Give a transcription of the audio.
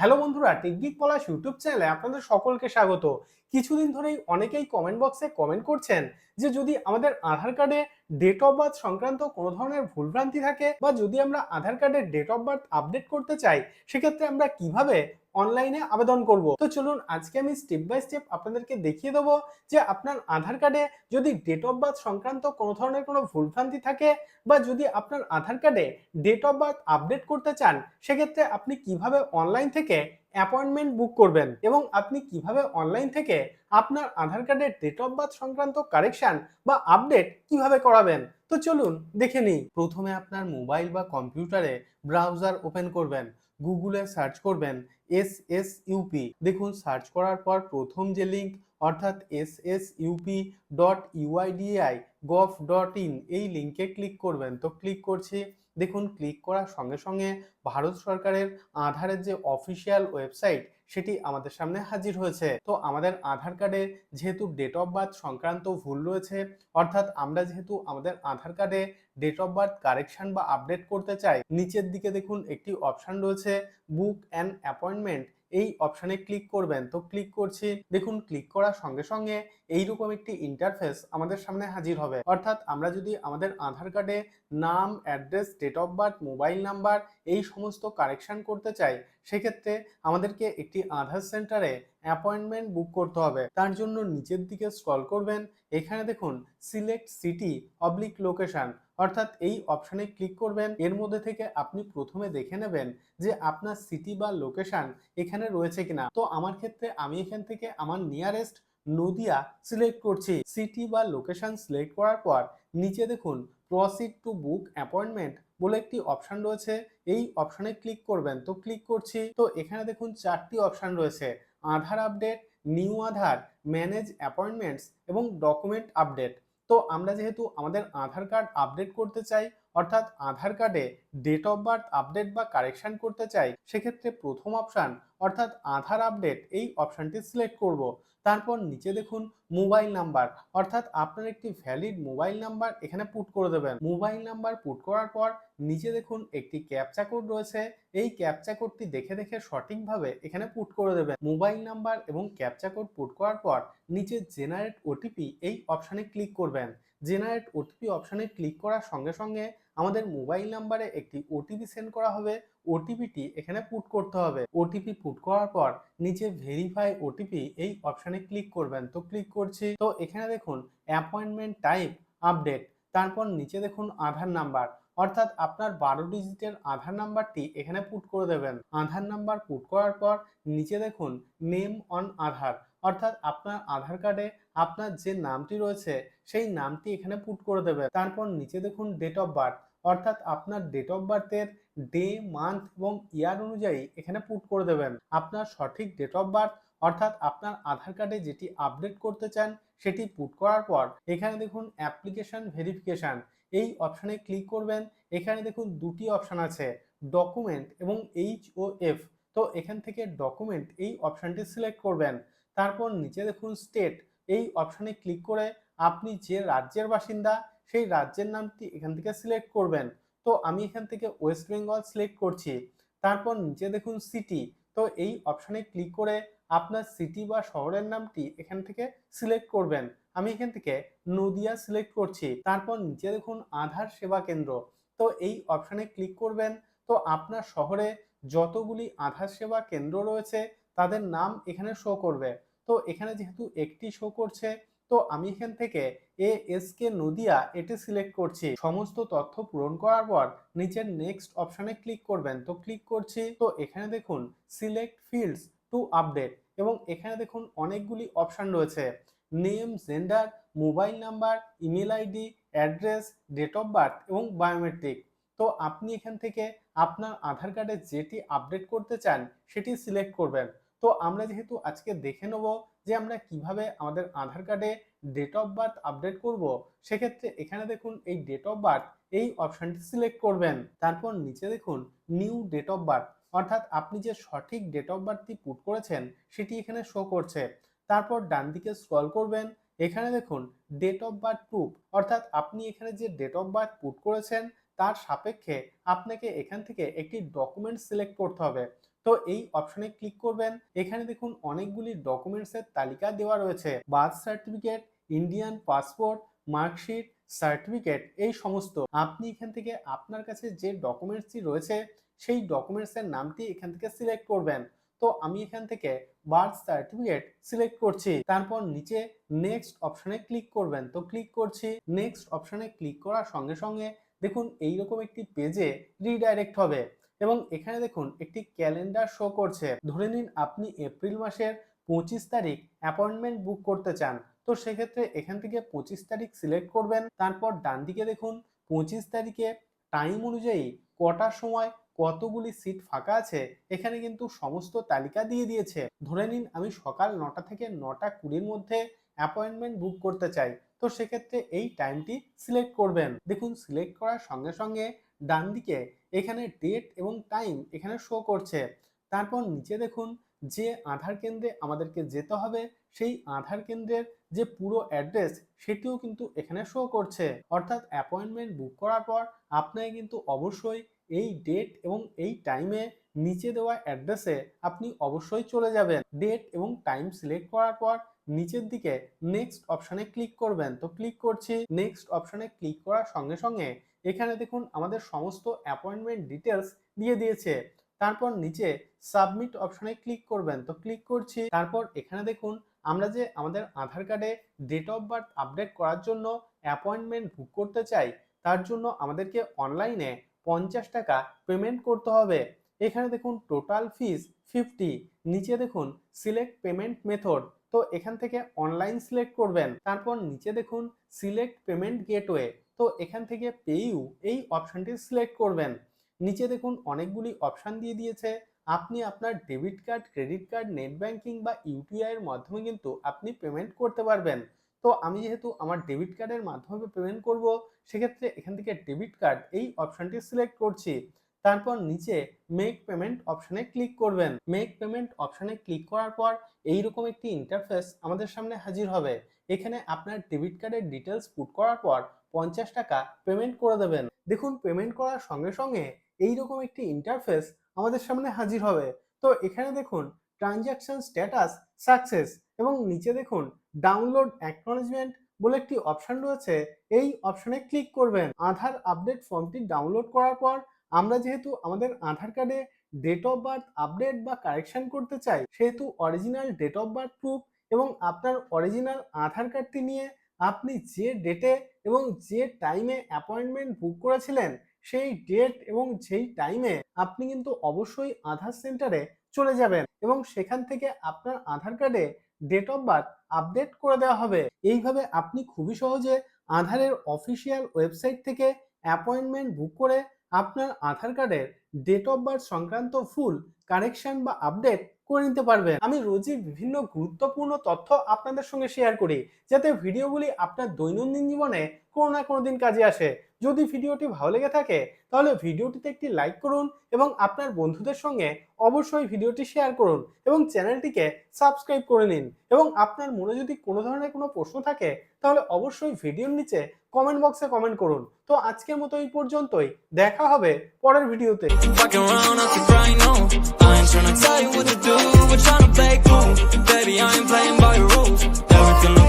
Hello বন্ধুরা টেকগিক পলাশ YouTube চ্যানেলে আপনাদের সকলকে স্বাগত। কিছুদিন ধরেই অনেকেই কমেন্ট বক্সে কমেন্ট করছেন যে যদি আমাদের আধার কার্ডে ডেট অফ বার্থ সংক্রান্ত কোনো ধরনের ভুলভ্রান্তি থাকে বা যদি আমরা আধার কার্ডের ডেট অফ বার্থ আপডেট করতে চাই, সেক্ষেত্রে আমরা কীভাবে অনলাইনে আবেদন করব? তো চলুন আজকে আমি স্টেপ বাই স্টেপ আপনাদেরকে দেখিয়ে দেবো যে আপনার আধার কার্ডে যদি ডেট অফ বার্থ সংক্রান্ত কোনো ধরনের কোনো ভুলভ্রান্তি থাকে বা যদি আপনার আধার কার্ডে ডেট অফ বার্থ আপডেট করতে চান, সেক্ষেত্রে আপনি কীভাবে অনলাইন থেকে অ্যাপয়েন্টমেন্ট বুক করবেন এবং আপনি কীভাবে অনলাইন থেকে আপনার আধার কার্ডের ডেট অফ বার্থ সংক্রান্ত কারেকশন বা আপডেট কীভাবে করাবেন? তো চলুন দেখে নিই। প্রথমে আপনার মোবাইল বা কম্পিউটারে ব্রাউজার ওপেন করবেন গুগলে সার্চ করবেন এস এস ইউপি দেখুন সার্চ করার পর প্রথম যে লিঙ্ক অর্থাৎ S S UP dot UIDAI gov dot in এই লিঙ্কে ক্লিক করবেন। তো ক্লিক করছি। দেখুন, ক্লিক করার সঙ্গে সঙ্গে ভারত সরকারের আধারের যে অফিসিয়াল ওয়েবসাইট, সেটি আমাদের সামনে হাজির হয়েছে। তো আমাদের আধার কার্ডে যেহেতু ডেট অফ বার্থ সংক্রান্ত ভুল রয়েছে, অর্থাৎ আমরা যেহেতু আমাদের আধার কার্ডে ডেট অফ বার্থ কারেকশন বা আপডেট করতে চাই, নিচের দিকে দেখুন একটি অপশন রয়েছে বুক অ্যান্ড অ্যাপয়েন্টমেন্ট এই অপশানে ক্লিক করবেন, তো ক্লিক করছি। দেখুন ক্লিক করার সঙ্গে সঙ্গে এইরকম একটি ইন্টারফেস আমাদের সামনে হাজির হবে। অর্থাৎ আমরা যদি আমাদের আধার কার্ডে নাম address date of birth mobile number এই সমস্ত কারেকশন করতে চাই, সেক্ষেত্রে আমাদেরকে একটি আধার সেন্টারে অ্যাপয়েন্টমেন্ট বুক করতে হবে। তার জন্য নিচের দিকে স্ক্রল করবেন। এখানে দেখুন সিলেক্ট সিটি অবলিক লোকেশন অর্থাৎ এই অপশানে ক্লিক করবেন। এর মধ্যে থেকে আপনি প্রথমে দেখে নেবেন যে আপনার সিটি বা লোকেশন এখানে রয়েছে কিনা। তো আমার ক্ষেত্রে আমি এখান থেকে আমার নিয়ারেস্ট নদিয়া সিলেক্ট করছি। সিটি বা লোকেশন সিলেক্ট করার পর নিচে দেখুন, প্রসিড টু বুক অ্যাপয়েন্টমেন্ট বলে একটি অপশান রয়েছে। এই অপশানে ক্লিক করবেন। তো ক্লিক করছি। তো এখানে দেখুন, চারটি অপশান রয়েছে। Aadhaar update, new Aadhaar, manage appointments এবং ডকুমেন্ট আপডেট। তো আমরা যেহেতু আমাদের আধার কার্ড আপডেট করতে চাই অর্থাৎ আধার কার্ডে ডেট অফ বার্থ আপডেট বা কারেকশন করতে চাই, সেক্ষেত্রে প্রথম অপশান অর্থাৎ আধার আপডেট এই অপশানটি সিলেক্ট করব। তারপর নিচে দেখুন মোবাইল নাম্বার অর্থাৎ আপনার একটি ভ্যালিড মোবাইল নাম্বার এখানে পুট করে দেবেন। মোবাইল নাম্বার পুট করার পর নিচে দেখুন, একটি ক্যাপচা কোড রয়েছে। এই ক্যাপচা কোডটি দেখে দেখে সঠিকভাবে এখানে পুট করে দেবেন। মোবাইল নাম্বার এবং ক্যাপচা কোড পুট করার পর নিচে জেনারেট ওটিপি এই অপশানে ক্লিক করবেন। জেনারেট ওটিপি অপশানে ক্লিক করার সঙ্গে সঙ্গে আমাদের মোবাইল নাম্বারে একটি ওটিপি সেন্ড করা হবে। ওটিপিটি এখানে পুট করতে হবে। ওটিপি পুট করার পর নিচে ভেরিফাই ওটিপি এই অপশানে ক্লিক করবেন। তো ক্লিক করছি। তো এখানে দেখুন অ্যাপয়েন্টমেন্ট টাইপ আপডেট তারপর নিচে দেখুন, আধার নাম্বার। অর্থাৎ আপনার বারো ডিজিটের আধার নাম্বারটি এখানে পুট করে দেবেন। আধার নাম্বার পুট করার পর নিচে দেখুন নেম অন আধার। অর্থাৎ আপনার আধার কার্ডে আপনার যে নামটি রয়েছে, সেই নামটি এখানে পুট করে দেবেন। তারপর নিচে দেখুন ডেট অফ বার্থ অর্থাৎ আপনার ডেট অফ বার্থের ডে মান্থ এবং ইয়ার অনুযায়ী এখানে পুট করে দেবেন। আপনার সঠিক ডেট অফ বার্থ অর্থাৎ আপনার আধার কার্ডে যেটি আপডেট করতে চান, সেটি পুট করার পর এখানে দেখুন অ্যাপ্লিকেশন ভেরিফিকেশন এই অপশানে ক্লিক করবেন। এখানে দেখুন দুটি অপশান আছে ডকুমেন্ট এবং এইচ ও এফ তো এখান থেকে ডকুমেন্ট এই অপশানটি সিলেক্ট করবেন। তারপর নিচে দেখুন স্টেট এই অপশানে ক্লিক করে আপনি যে রাজ্যের বাসিন্দা, সেই রাজ্যের নামটি এখান থেকে সিলেক্ট করবেন। তো আমি এখান থেকে ওয়েস্ট বেঙ্গল সিলেক্ট করছি। তারপর নিচে দেখুন সিটি তো এই অপশানে ক্লিক করে আপনার সিটি বা শহরের নামটি এখান থেকে সিলেক্ট করবেন। আমি এখান থেকে নদিয়া সিলেক্ট করছি। তারপর নিচে দেখুন আধার সেবা কেন্দ্র। তো এই অপশানে ক্লিক করবেন। তো আপনার শহরে যতগুলি আধার সেবা কেন্দ্র রয়েছে, তাদের নাম এখানে শো করবে। তো এখানে যেহেতু একটি শো করছে, তো আমি এখান থেকে এ এস কে নদিয়া এটি সিলেক্ট করছি। সমস্ত তথ্য পূরণ করার পর নিচের নেক্সট অপশানে ক্লিক করবেন। তো ক্লিক করছি। তো এখানে দেখুন সিলেক্ট ফিল্ডস টু আপডেট এবং এখানে দেখুন অনেকগুলি অপশান রয়েছে। Name gender mobile number email ID address date of birth এবং বায়োমেট্রিক তো আপনি এখান থেকে আপনার আধার কার্ডে যেটি আপডেট করতে চান, সেটি সিলেক্ট করবেন। তো আমরা যেহেতু আজকে দেখে নেব যে আমরা কীভাবে আমাদের আধার কার্ডে ডেট অফ বার্থ আপডেট করব, সেক্ষেত্রে এখানে দেখুন এই ডেট অফ বার্থ এই অপশানটি সিলেক্ট করবেন। তারপর নিচে দেখুন নিউ ডেট অফ বার্থ অর্থাৎ আপনি যে সঠিক ডেট অফ বার্থটি পুট করেছেন, সেটি এখানে শো করছে। তারপর ডান দিকে স্ক্রল করবেন, এখানে দেখুন ডেট অফ বার্থ প্রুফ অর্থাৎ আপনি এখানে যে ডেট অফ বার্থ পুট করেছেন, তার সাপেক্ষে আপনাকে এখান থেকে একটি ডকুমেন্ট সিলেক্ট করতে হবে। তো এই অপশনে ক্লিক করবেন, এখানে দেখুন অনেকগুলি ডকুমেন্টসের তালিকা দেওয়া রয়েছে। Birth certificate Indian passport marksheet certificate এই সমস্ত। আপনি এখান থেকে আপনার কাছে যে ডকুমেন্টসটি রয়েছে সেই ডকুমেন্টসের নামটি এখান থেকে সিলেক্ট করবেন। তো আমি এখান থেকে বার্থ সার্টিফিকেট সিলেক্ট করছি। তারপর নিচে নেক্সট অপশনে ক্লিক করবেন। তো ক্লিক করছি। নেক্সট অপশনে ক্লিক করার সঙ্গে সঙ্গে দেখুন এইরকম একটি পেজে রিডাইরেক্ট হবে। এবং এখানে দেখুন একটি ক্যালেন্ডার শো করছে। ধরে নিন আপনি এপ্রিল মাসের পঁচিশ তারিখ অ্যাপয়েন্টমেন্ট বুক করতে চান। তো সেক্ষেত্রে এখান থেকে পঁচিশ তারিখ সিলেক্ট করবেন। তারপর ডান দিকে দেখুন পঁচিশ তারিখে টাইম অনুযায়ী কটার সময় কতগুলি সিট ফাঁকা আছে, এখানে কিন্তু সমস্ত তালিকা দিয়ে দিয়েছে। ধরে নিন, আমি সকাল নটা থেকে নটা কুড়ির মধ্যে অ্যাপয়েন্টমেন্ট বুক করতে চাই, তো সেক্ষেত্রে এই টাইমটি সিলেক্ট করবেন। দেখুন সিলেক্ট করার সঙ্গে সঙ্গে ডান দিকে এখানে ডেট এবং টাইম এখানে শো করছে। তারপর নিচে দেখুন, যে আধার কেন্দ্রে আমাদেরকে যেতে হবে, সেই আধার কেন্দ্রের যে পুরো অ্যাড্রেস সেটিও কিন্তু এখানে শো করছে। অর্থাৎ অ্যাপয়েন্টমেন্ট বুক করার পর আপনাকে কিন্তু অবশ্যই এই ডেট এবং এই টাইমে নিচে দেওয়া অ্যাড্রেসে আপনি অবশ্যই চলে যাবেন। ডেট এবং টাইম সিলেক্ট করার পর নিচের দিকে নেক্সট অপশানে ক্লিক করবেন। তো ক্লিক করছি নেক্সট অপশানে ক্লিক করার সঙ্গে সঙ্গে এখানে দেখুন আমাদের সমস্ত অ্যাপয়েন্টমেন্ট ডিটেলস দিয়ে দিয়েছে। তারপর নিচে সাবমিট অপশানে ক্লিক করবেন। তো ক্লিক করছি, তারপর এখানে দেখুন আমরা যে আমাদের আধার কার্ডে ডেট অফ বার্থ আপডেট করার জন্য অ্যাপয়েন্টমেন্ট বুক করতে চাই, তার জন্য আমাদেরকে অনলাইনে পঞ্চাশ টাকা পেমেন্ট করতে হবে। এখানে দেখুন টোটাল ফিস ফিফটি নিচে দেখুন সিলেক্ট পেমেন্ট মেথড তো এখান থেকে অনলাইন সিলেক্ট করবেন, তারপর নিচে দেখুন সিলেক্ট পেমেন্ট গেটওয়ে তো এখান থেকে পেইউ এই অপশনটি সিলেক্ট করবেন। নিচে দেখুন অনেকগুলি অপশান দিয়ে দিয়েছে, আপনি আপনার debit card credit card net banking বা ইউপিআই এর মাধ্যমে কিন্তু আপনি পেমেন্ট করতে পারবেন। তো আমি যেহেতু আমার ডেবিট কার্ডের মাধ্যমে পেমেন্ট করব, সেক্ষেত্রে এখান থেকে ডেবিট কার্ড এই অপশানটি সিলেক্ট করছি। তারপর নিচে মেক পেমেন্ট অপশানে ক্লিক করবেন। মেক পেমেন্ট অপশানে ক্লিক করার পর এইরকম একটি ইন্টারফেস আমাদের সামনে হাজির হবে। এখানে আপনার ডেবিট কার্ডের ডিটেলস পুট করার পর পঞ্চাশ টাকা পেমেন্ট করে দেবেন। দেখুন পেমেন্ট করার সঙ্গে সঙ্গে এইরকম একটি ইন্টারফেস আমাদের সামনে হাজির হবে। তো এখানে দেখুন ট্রানজ্যাকশন স্ট্যাটাস সাকসেস এবং নিচে দেখুন ডাউনলোড অ্যাকনোলেজমেন্ট বলে একটি অপশন রয়েছে। এই অপশনে ক্লিক করবেন। আধার আপডেট ফর্মটি ডাউনলোড করার পর আমরা যেহেতু আমাদের আধার কার্ডে ডেট অফ বার্থ আপডেট বা কারেকশন করতে চাই, সেহেতু original date of birth proof এবং আপনার অরিজিনাল আধার কার্ডটি নিয়ে আপনি যে ডেটে এবং যে টাইমে অ্যাপয়েন্টমেন্ট বুক করেছিলেন, সেই ডেট এবং যেই টাইমে আপনি কিন্তু অবশ্যই আধার সেন্টারে চলে যাবেন এবং সেখান থেকে আপনার আধার কার্ডে ডেট অফ বার্থ আপডেট করে দেওয়া হবে। এইভাবে আপনি খুবই সহজে আধারের অফিসিয়াল ওয়েবসাইট থেকে অ্যাপয়েন্টমেন্ট বুক করে আপনার আধার কার্ডের ডেট অফ বার্থ সংক্রান্ত ফুল কারেকশন বা আপডেট করে নিতে পারবেন। আমি রোজই বিভিন্ন গুরুত্বপূর্ণ তথ্য আপনাদের সঙ্গে শেয়ার করি, যাতে ভিডিওগুলি আপনার দৈনন্দিন জীবনে কোনো না কোনো দিন কাজে আসে। যদি ভিডিওটি ভালো লেগে থাকে, তাহলে ভিডিওটিতে একটি লাইক করুন এবং আপনার বন্ধুদের সঙ্গে অবশ্যই ভিডিওটি শেয়ার করুন এবং চ্যানেলটিকে সাবস্ক্রাইব করে নিন এবং আপনার মনে যদি কোনো ধরনের কোনো প্রশ্ন থাকে, তাহলে অবশ্যই ভিডিওর নিচে কমেন্ট বক্সে কমেন্ট করুন। তো আজকের মতো এই পর্যন্তই। দেখা হবে পরের ভিডিওতে। Ain't tryna tell you what to do, we're tryna play cool. Baby, I ain't playing by your rules